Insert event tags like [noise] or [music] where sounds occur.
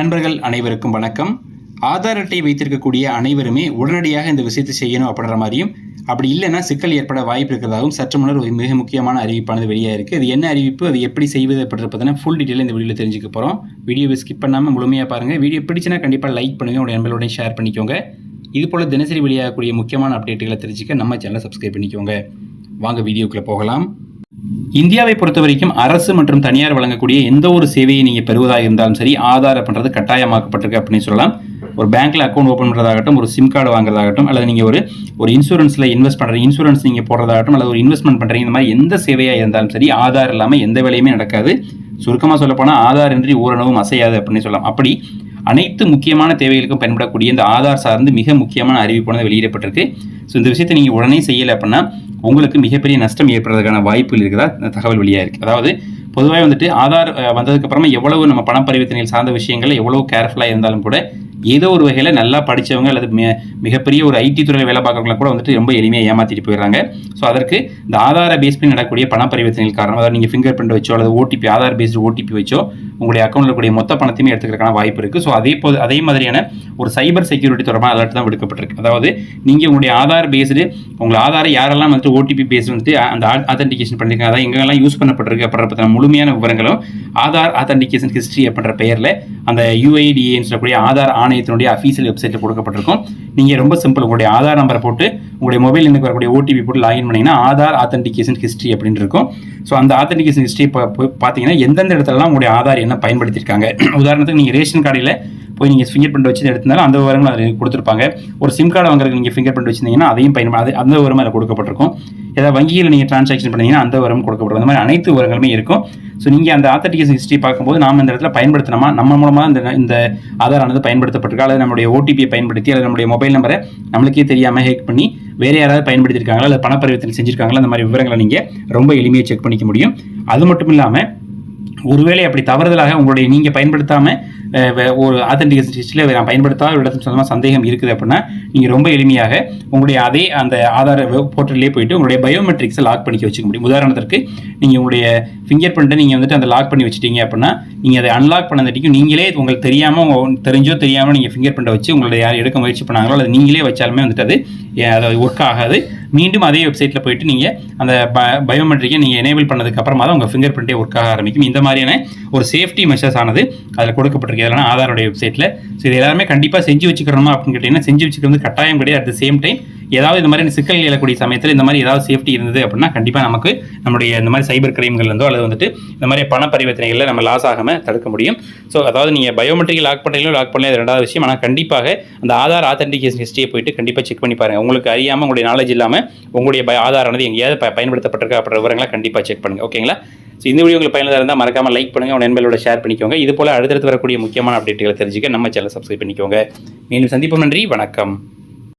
நண்பர்கள் அனைவருக்கும் வணக்கம். ஆதார் அட்டை வைத்திருக்கக்கூடிய அனைவருமே உடனடியாக இந்த விஷயத்தை செய்யணும் அப்படின்ற மாதிரியும் அப்படி இல்லைன்னா சிக்கல் ஏற்பட வாய்ப்பு இருக்கிறதாகவும் சற்று முன்னர் ஒரு மிக முக்கியமான அறிவிப்பானது வெளியாக இருக்குது அது என்ன அறிவிப்பு அது எப்படி செய்வது அப்படின்ற பற்றின ஃபுல் டீட்டெயில் இந்த வீடியோவில் தெரிஞ்சுக்க போகிறோம் வீடியோவை ஸ்கிப் பண்ணாமல் முழுமையாக பாருங்கள் வீடியோ பிடிச்சினா கண்டிப்பாக லைக் பண்ணுங்கள் உங்கள் நண்பர்களுடன் ஷேர் பண்ணிக்கோங்க. இது போல் தினசரி வெளியாகக்கூடிய முக்கியமான அப்டேட்டுகளை தெரிஞ்சுக்க நம்ம சேனலை சப்ஸ்கிரைப் பண்ணிக்கோங்க. வாங்க வீடியோக்குள்ளே போகலாம். இந்தியாவை பொறுத்த வரைக்கும் அரசு மற்றும் தனியார் வழங்கக்கூடிய எந்த ஒரு சேவையை நீங்கள் பெறுவதாக இருந்தாலும் சரி ஆதார் அப்படின்றது கட்டாயமாக்கப்பட்டிருக்கு அப்படின்னு சொல்லலாம். ஒரு பேங்க்ல அக்கௌண்ட் ஓப்பன் பண்ணுறதாகட்டும் ஒரு சிம் கார்டு வாங்குறதாகட்டும் அல்லது நீங்கள் ஒரு ஒரு இன்சூரன்ஸில் இன்வெஸ்ட் பண்ணுற இன்சூரன்ஸ் நீங்கள் போடுறதாகட்டும் அல்லது ஒரு இன்வெஸ்ட்மெண்ட் பண்ணுறீங்க இந்த மாதிரி எந்த சேவையாக இருந்தாலும் சரி ஆதார் இல்லாமல் எந்த வேலையுமே நடக்காது. சுருக்கமாக சொல்லப்போனால் ஆதார் இன்றி ஊரடவும் அசையாது அப்படின்னு சொல்லலாம். அப்படி அனைத்து முக்கியமான தேவைகளுக்கும் பயன்படக்கூடிய இந்த ஆதார் சார்ந்து மிக முக்கியமான அறிவிப்பானது வெளியிடப்பட்டிருக்கு. ஸோ இந்த விஷயத்தை நீங்கள் உடனே செய்யலை அப்படின்னா உங்களுக்கு மிகப்பெரிய நஷ்டம் ஏற்படுறதுக்கான வாய்ப்புகள் இருக்குதா தகவல் வெளியாக இருக்குது அதாவது பொதுவாக வந்துட்டு ஆதார் வந்ததுக்கப்புறமா எவ்வளவு நம்ம பண பரிவர்த்தனைகள் சார்ந்த விஷயங்கள் எவ்வளோ கேர்ஃபுல்லாக இருந்தாலும் கூட ஏதோ ஒரு வகையில் நல்லா படித்தவங்க அல்லது மி- மிகப்பெரிய ஒரு ஐடி துறையில் வேலை பார்க்குறவங்கள கூட வந்துட்டு ரொம்ப எளிமையாக ஏமாற்றிட்டு போயிடுறாங்க. ஸோ அதற்கு இந்த ஆதார பேஸ் பண்ணி நடக்கக்கூடிய பண பரிவர்த்தனைகள் காரணம் அதாவது நீங்கள் ஃபிங்கர் பிரிண்ட் வச்சோ அல்லது ஓடிபி ஆதார் பேஸ்டு ஓடிபி வச்சோ உங்களுடைய அக்கௌண்ட்டில் கூடிய மொத்த பணத்தையுமே எடுத்துக்கிறதுக்கான வாய்ப்பு இருக்குது ஸோ அதே போது அதே மாதிரியான ஒரு சைபர் செக்யூரிட்டி தொடர்பான அலர்ட் தான் விடுக்கப்பட்டிருக்கு. அதாவது நீங்கள் உங்களுடைய ஆதார் பேஸ்டு உங்கள் ஆதாரை யாரெல்லாம் வந்துட்டு ஓடிபி பேஸ் வந்துட்டு அந்த ஆத்தென்டிகேஷன் பண்ணியிருக்காங்க அதாவது எங்கெல்லாம் யூஸ் பண்ணப்பட்டிருக்கு அப்படின்ற பற்றின முழுமையான விவரங்களும் ஆதார் ஆத்தென்டிகேஷன் ஹிஸ்ட்ரி அப்படின்ற பெயரில் அந்த யூஐடிஏன்னு சொல்லக்கூடிய ஆதார் ஆணையத்தினுடைய அஃபீஷியல் வெப்சைட்டில் கொடுக்கப்பட்டிருக்கும். நீங்கள் ரொம்ப சிம்பிள் உங்களுடைய ஆதார் நம்பரை போட்டு உங்களுடைய மொபைல் எண்ணுக்கு வரக்கூடிய ஓடிபி போட்டு லாகின் பண்ணீங்கன்னா ஆதார் ஆத்தென்டிகேஷன் ஹிஸ்ட்ரி அப்படின்னு இருக்கும். ஸோ அந்த ஆத்தன்டிகேஷன் ஹிஸ்ட்ரி பார்த்தீங்கன்னா எந்தெந்த இடத்துலலாம் உங்களுடைய ஆதார் என்ன பயன்படுத்தியிருக்காங்க? [clears throat] உதாரணத்துக்கு நீங்கள் ரேஷன் கார்டில் போய் நீங்கள் ஃபிங்கர் பிரிண்ட் வச்சு எடுத்திருந்தாலும் அந்த விவரங்கள் அதில் கொடுத்துருப்பாங்க. ஒரு சிம் கார்டு வாங்குறதுக்கு நீங்கள் ஃபிங்கர் பிரிண்ட் வச்சிருந்தீங்கன்னா அதையும் பயன்படாது அந்த விவரம் அதில் கொடுக்கப்பட்டிருக்கும். ஏதாவது வங்கியில் நீங்கள் ட்ரான்சாக்ஷன் பண்ணீங்கன்னா அந்த விவரம் கொடுக்கப்படும் அந்த மாதிரி அனைத்து விவரங்களுமே இருக்கும். ஸோ நீங்கள் அந்த ஆத்தன்டிகேஷன் ஹிஸ்ட்ரி பார்க்கும்போது நாம் இந்த இடத்துல பயன்படுத்தினோமா நம்ம மூலமாக இந்த இந்த ஆதாரானது பயன்படுத்தப்பட்டிருக்கா? அல்லது நம்மளுடைய ஓடிபியை பயன்படுத்தி அல்லது நம்முடைய மொபைல் நம்பரை நம்மளுக்கே தெரியாமல் ஹேக் பண்ணி வேறு யாராவது பயன்படுத்தியிருக்காங்களா? அல்லது பண பரிவர்த்தனை அந்த மாதிரி விவரங்களை நீங்கள் ரொம்ப எளிமையாக செக் பண்ணிக்க முடியும். அது மட்டும் இல்லாமல் ஒருவேளை அப்படி தவறுதலாக உங்களுடைய நீங்கள் பயன்படுத்தாமல் ஒரு ஆத்தென்டிகேஷன் நான் பயன்படுத்தாத ஒரு இடத்துல சொந்தமாக சந்தேகம் இருக்குது அப்படின்னா நீங்கள் ரொம்ப எளிமையாக உங்களுடைய அதே அந்த ஆதார போர்ட்டல்லே போயிட்டு உங்களுடைய பயோமெட்ரிக்ஸை லாக் பண்ணிக்க வச்சுக்க முடியும். உதாரணத்திற்கு நீங்கள் உங்களுடைய ஃபிங்கர் பிரிண்ட்டை நீங்கள் வந்துட்டு அந்த லாக் பண்ணி வச்சுட்டீங்க அப்படின்னா நீங்கள் அதை அன்லாக் பண்ணதட்டிக்கும் நீங்களே உங்களுக்கு தெரியாமல் தெரிஞ்சோ தெரியாமல் நீங்கள் ஃபிங்கர் பிரிண்ட்டை வச்சு உங்களுடைய யார் எடுக்க முயற்சி பண்ணாங்களோ அல்லது நீங்களே வச்சாலுமே வந்துட்டு அது அது ஒர்க் ஆகாது. மீண்டும் அதே வெப்சைட்டில் போயிட்டு நீங்கள் அந்த பயோமெட்ரிக்கை நீங்கள் எனேபிள் பண்ணதுக்கு அப்புறமா தான் உங்கள் ஃபிங்கர் பிரிண்டே ஒர்க் ஆக ஆரம்பிக்கும். இந்த மாதிரியான ஒரு சேஃப்டி மெஷர்ஸ் ஆனது அதில் கொடுக்கப்பட்டிருக்கு. அதனால் ஆதாரோடைய வெப்சைட்டில் ஸோ இது எல்லாருமே கண்டிப்பாக செஞ்சு வச்சுக்கிறோமா அப்படின்னு கேட்டிங்கன்னா செஞ்சு வச்சுக்கிறது கட்டாயம் கிடையாது. அட் த சேம் டைம் ஏதாவது இந்த மாதிரி சிக்கல் எழக்கூடிய சமயத்தில் இந்த மாதிரி ஏதாவது சேஃப்டி இருந்தது அப்படின்னா கண்டிப்பாக நமக்கு நம்முடைய இந்த மாதிரி சைபர் கிரைம்கள்லேருந்தோ அல்லது வந்துட்டு இந்த மாதிரி பண பரிவர்த்தனைகளில் நம்ம லாஸ் ஆகாமல் தடுக்க முடியும். ஸோ அதாவது நீங்கள் பயோமெட்ரிக் லாக் பண்ணுறீங்களோ லாக் பண்ணல அது ரெண்டாவது விஷயம். ஆனால் கண்டிப்பாக அந்த ஆதார் ஆத்தென்டிகேஷன் ஹிஸ்ட்ரியை போயிட்டு கண்டிப்பாக செக் பண்ணி பாருங்கள் உங்களுக்கு அறியாமல் உங்களுடைய நாலேஜ் இல்லாமல் உங்களுடைய பய ஆதாரானது எங்கேயாவது ப- பயன்படுத்தப்பட்டிருக்கா அப்படின்ற விவரங்களை கண்டிப்பாக செக் பண்ணுங்கள் ஓகேங்களா ஸோ இந்த வீடியோ உங்களுக்கு பயனுள்ளதாக இருந்தால் மறக்காமல் லைக் பண்ணுங்கள் உங்கள் நண்பர்களோட ஷேர் பண்ணிக்கோங்க. இது போல் அடுத்தடுத்து வரக்கூடிய முக்கியமான அப்டேட்டுகளை தெரிஞ்சுக்க நம்ம சேனல் சப்ஸ்கிரைப் பண்ணிக்கோங்க. மீண்டும் சந்திப்போம். நன்றி. வணக்கம்.